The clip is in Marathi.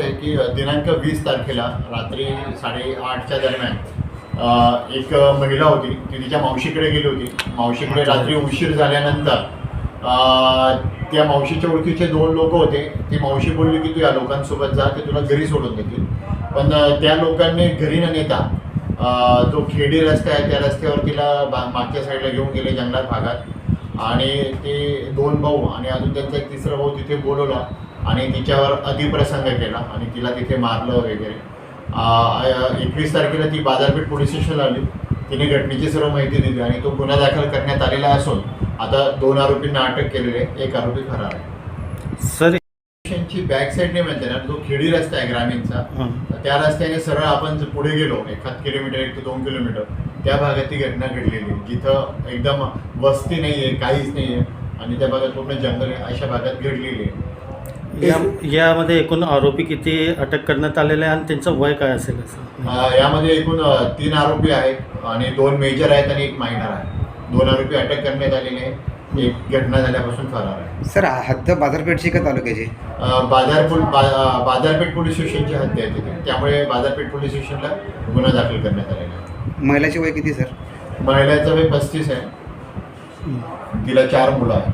की दिनांक वीस तारखेला रात्री साडेआठच्या दरम्यान अ, एक महिला होती. ती तिच्या मावशीकडे गेली होती. मावशीकडे रात्री उशीर झाल्यानंतर त्या मावशीच्या ओळखीचे दोन लोक होते. ती मावशी बोलली की तू या लोकांसोबत जा ते तुला घरी सोडून देतील. पण त्या लोकांनी घरी न नेता जो खेडी रस्ता आहे त्या रस्त्यावर तिला बा- मागच्या साईडला घेऊन गेले जंगलात भागात. आणि ते दोन भाऊ आणि अजून त्यांचा एक तिसरा भाऊ तिथे बोलवला. आणि तिच्यावर अतिप्रसंग केला आणि तिला तिथे मारलं वगैरे. एकवीस तारखेला ती बाजारपेठ पोलीस स्टेशनला आली. तिने घटनेची सर्व माहिती दिली आणि तो गुन्हा दाखल करण्यात आलेला असून आता दोन आरोपींना अटक केलेली आहे. एक आरोपी फरार आहे. सर स्टेशनची बॅक साईडने म्हणते ना जो खेडी रस्ता आहे ग्रामीणचा. त्या रस्त्याने सरळ आपण पुढे गेलो एखाद किलोमीटर एक ते दोन किलोमीटर त्या भागात ती घटना घडलेली. जिथं एकदम वस्ती नाही आहे काहीच नाही आहे आणि त्या भागात पूर्ण जंगल आहे अशा भागात घडलेली आहे. या यामध्ये एकूण आरोपी किती अटक करण्यात आलेले आहे आणि त्यांचं वय काय असेल असं? अं, यामध्ये एकूण अं, तीन आरोपी आहेत आणि दोन मेजर आहेत आणि एक मायनर आहे. दोन आरोपी अटक करण्यात आलेले आहे एक घटना झाल्यापासून फरार आहे. सर हद्द बाजारपेठची का तालुक्याची? अं, बाजारपूल बा अं, बाजारपेठ पोलीस स्टेशनची हद्द आहे तिथे. त्यामुळे बाजारपेठ पोलीस स्टेशनला गुन्हा दाखल करण्यात आलेला आहे. महिलाचे वय किती सर? महिलेचं वय पस्तीस आहे. तिला चार मुलं आहेत.